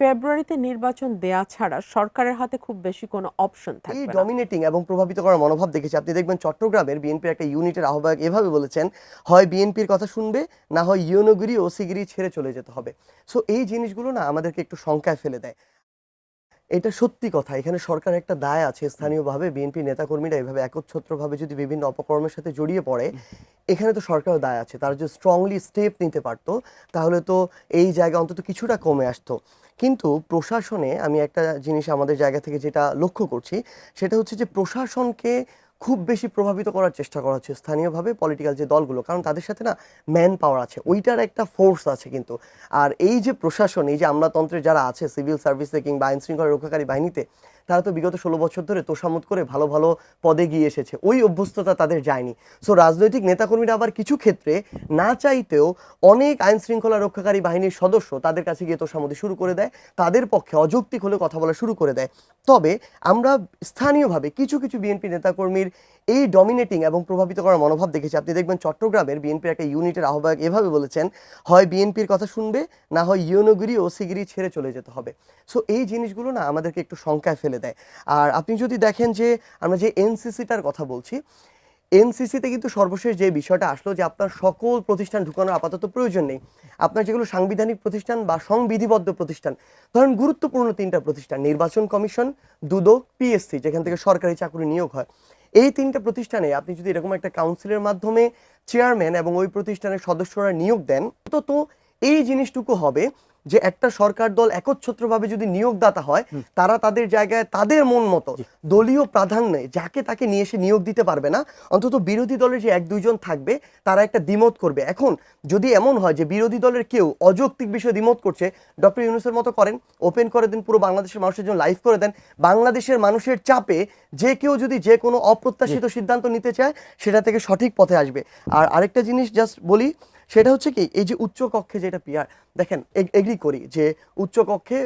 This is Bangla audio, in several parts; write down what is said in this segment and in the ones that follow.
ফেব্রুয়ারিতে নির্বাচন দেয়া ছাড়া সরকারের হাতে খুব বেশি কোনো অপশন এই থাকবে না। ডমিনেটিং এবং প্রভাবিত করার মনোভাব দেখেছি। আপনি দেখবেন চট্টগ্রামের বিএনপির একটা ইউনিটের আহ্বায়ক এভাবে বলেছেন হয় বিএনপির কথা শুনবে না হয় ইউনোগিরি ওসিগিরি ছেড়ে চলে যেতে হবে। সো এই জিনিসগুলো না আমাদেরকে একটু শঙ্কায় ফেলে দেয়। এটা সত্যি কথা। এখানে সরকার একটা দায় আছে, স্থানীয়ভাবে বিএনপি নেতাকর্মীরা এভাবে একচ্ছত্রভাবে যদি বিভিন্ন অপকর্মের সাথে জড়িয়ে পড়ে, এখানে তো সরকারও দায় আছে। তারা যদি স্ট্রংলি স্টেপ নিতে পারত, তাহলে তো এই জায়গা অন্তত কিছুটা কমে আসতো। কিন্তু প্রশাসনে আমি একটা জিনিস আমাদের জায়গা থেকে যেটা লক্ষ্য করছি, সেটা হচ্ছে যে প্রশাসনকে খুব বেশি প্রভাবিত করার চেষ্টা করা হচ্ছে স্থানীয়ভাবে পলিটিক্যাল যে দলগুলো, কারণ তাদের সাথে না ম্যান পাওয়ার আছে, ওইটার একটা ফোর্স আছে কিন্তু। আর এই যে প্রশাসন, এই যে আমলাতন্ত্রে যারা আছে সিভিল সার্ভিসে কিংবা আইন শৃঙ্খলা রক্ষাকারী বাহিনীতে, তারা তো বিগত ষোলো বছর ধরে তোষামত করে ভালো ভালো পদে গিয়ে এসেছে। ওই অভ্যস্ততা তাদের যায়নি। সো রাজনৈতিক নেতাকর্মীরা আবার কিছু ক্ষেত্রে না চাইতেও অনেক আইন শৃঙ্খলা রক্ষাকারী বাহিনীর সদস্য তাদের কাছে গিয়ে তোষামতি শুরু করে দেয়, তাদের পক্ষে অযৌক্তিক হলে কথা বলা শুরু করে দেয়। তবে আমরা স্থানীয়ভাবে কিছু কিছু বিএনপি নেতাকর্মীর এই ডমিনেটিং এবং প্রভাবিত করার মনোভাব দেখেছি। আপনি দেখবেন চট্টগ্রামের বিএনপির একটা ইউনিটের আহ্বায়ক এভাবে বলেছেন, হয় বিএনপির কথা শুনবে, না হয় ইউনগিরি ও সিগিরি ছেড়ে চলে যেতে হবে। সো এই জিনিসগুলো না আমাদেরকে একটু শঙ্কায় ফেলে দেয়। আর আপনি যদি দেখেন যে আমরা যে এনসিসিটার কথা বলছি এনসিসিতে কিন্তু সর্বশেষ যে বিষয়টা আসলো যে আপনার সকল প্রতিষ্ঠান ঢুকানোর আপাতত প্রয়োজন নেই। আপনার যেগুলো সাংবিধানিক প্রতিষ্ঠান বা সংবিধিবদ্ধ প্রতিষ্ঠান, ধরেন গুরুত্বপূর্ণ তিনটা প্রতিষ্ঠান, নির্বাচন কমিশন, দুদক পিএসসি যেখান থেকে সরকারি চাকরি নিয়োগ হয়। এই তিনটা প্রতিষ্ঠানে আপনি যদি এরকম একটা কাউন্সিলের মাধ্যমে চেয়ারম্যান এবং ওই প্রতিষ্ঠানের সদস্যরা নিয়োগ দেন তো এই জিনিসটুকু হবে যে একটা সরকার দল একচ্ছত্রভাবে যদি নিয়োগদাতা হয় তারা তাদের জায়গায় তাদের মন মতো দলীয় প্রাধান্যে যাকে তাকে নিয়ে এসে নিয়োগ দিতে পারবে না অন্তত বিরোধী দলের যে এক দুইজন থাকবে তারা একটা দ্বিমত করবে। এখন যদি এমন হয় যে বিরোধী দলের কেউ অযৌক্তিক বিষয়ে দ্বিমত করছে ডক্টর ইউনুসের মতো করেন ওপেন করে দেন পুরো বাংলাদেশের মানুষের জন্য লাইভ করে দেন বাংলাদেশের মানুষের চাপে যে কেউ যদি যে কোনো অপ্রত্যাশিত সিদ্ধান্ত নিতে চায় সেটা থেকে সঠিক পথে আসবে। আর আরেকটা জিনিস জাস্ট বলি সেটা হচ্ছে কি এই যে উচ্চ কক্ষে যেটা পিয়ার দেখেন এগ্রি করি যে উচ্চ কক্ষে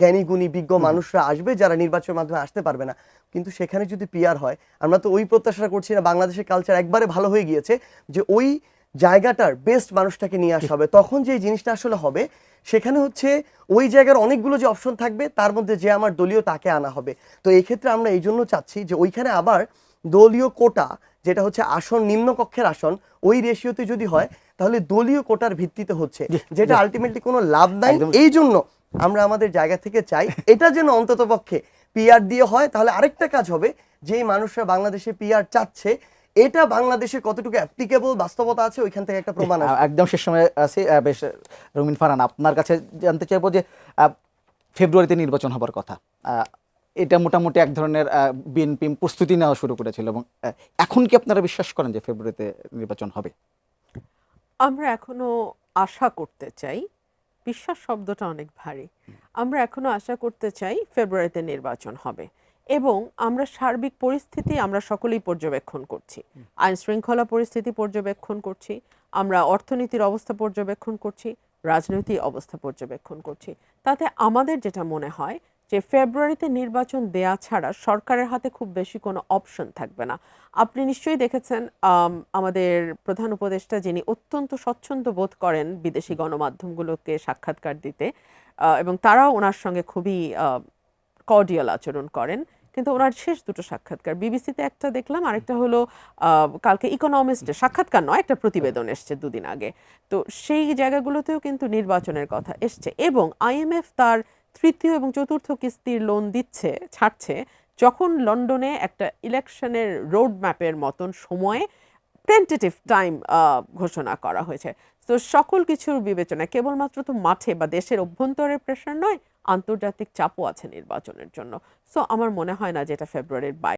জ্ঞানী গুণী বিজ্ঞ মানুষরা আসবে যারা নির্বাচনের মাধ্যমে আসতে পারবে না। কিন্তু সেখানে যদি পিয়ার হয় আমরা তো ওই প্রত্যাশা করছি না বাংলাদেশের কালচার একবারে ভালো হয়ে গিয়েছে যে ওই জায়গাটার বেস্ট মানুষটাকে নিয়ে আসা হবে। তখন যে জিনিসটা আসলে হবে সেখানে হচ্ছে ওই জায়গার অনেকগুলো যে অপশন থাকবে তার মধ্যে যে আমার দলীয় তাকে আনা হবে। তো এই ক্ষেত্রে আমরা এই জন্য চাচ্ছি যে ওইখানে আবার দলীয় কোটা যেটা হচ্ছে আসন নিম্নকক্ষের আসন ওই রেশিওতে যদি হয় তাহলে দলীয় কোটার ভিত্তিতে হচ্ছে। যেটা আলটিমেটলি কোনো লাভ নাই। এই জন্য আমরা আমাদের জায়গা থেকে চাই এটা যেন অন্তত পক্ষে পিআর দিয়ে হয়। তাহলে আরেকটা কাজ হবে যেই মানুষরা বাংলাদেশে পিআর চাচ্ছে এটা বাংলাদেশে কতটুকু অ্যাপ্লিকেবল বাস্তবতা আছে ওইখান থেকে একটা প্রমাণ একদম শেষ সময় আছে। বেশ রঙিন ফারান আপনার কাছে জানতে চাইব যে ফেব্রুয়ারিতে নির্বাচন হবার কথা। আহ, এটা মোটামুটি এক ধরনের বিএনপি প্রস্তুতি নেওয়া শুরু করেছিল এবং এখন কি আপনারা বিশ্বাস করেন যে ফেব্রুয়ারিতে নির্বাচন হবে? আমরা এখনও আশা করতে চাই, বিশ্বাস শব্দটা অনেক ভারী, আমরা এখনও আশা করতে চাই ফেব্রুয়ারিতে নির্বাচন হবে এবং আমরা সার্বিক পরিস্থিতি আমরা সকলেই পর্যবেক্ষণ করছি। আইন শৃঙ্খলা পরিস্থিতি পর্যবেক্ষণ করছি, আমরা অর্থনীতির অবস্থা পর্যবেক্ষণ করছি, রাজনৈতিক অবস্থা পর্যবেক্ষণ করছি। তাতে আমাদের যেটা মনে হয় যে ফেব্রুয়ারিতে নির্বাচন দেয়া ছাড়া সরকারের হাতে খুব বেশি কোনো অপশন থাকবে না। আপনি নিশ্চয়ই দেখেছেন আমাদের প্রধান উপদেষ্টা যিনি অত্যন্ত স্বচ্ছন্দ বোধ করেন বিদেশি গণমাধ্যমগুলোকে সাক্ষাৎকার দিতে এবং তারাও ওনার সঙ্গে খুবই কর্ডিয়াল আচরণ করেন। কিন্তু ওনার শেষ দুটো সাক্ষাৎকার, বিবিসিতে একটা দেখলাম, আরেকটা হলো কালকে ইকোনমিস্টে সাক্ষাৎকার নয়, একটা প্রতিবেদন এসছে দুদিন আগে। তো সেই জায়গাগুলোতেও কিন্তু নির্বাচনের কথা এসছে এবং আইএমএফ তার তৃতীয় এবং চতুর্থ কিস্তির লোন দিচ্ছে, ছাড়ছে, যখন লন্ডনে একটা ইলেকশনের রোড ম্যাপের মতন সময়ে টেন্টেটিভ টাইম ঘোষণা করা হয়েছে। তো সকল কিছুর বিবেচনায় কেবলমাত্র তো মাঠে বা দেশের অভ্যন্তরের প্রেশার নয়, আন্তর্জাতিক চাপও আছে নির্বাচনের জন্য। সো আমার মনে হয় না যে এটা ফেব্রুয়ারির বাইরে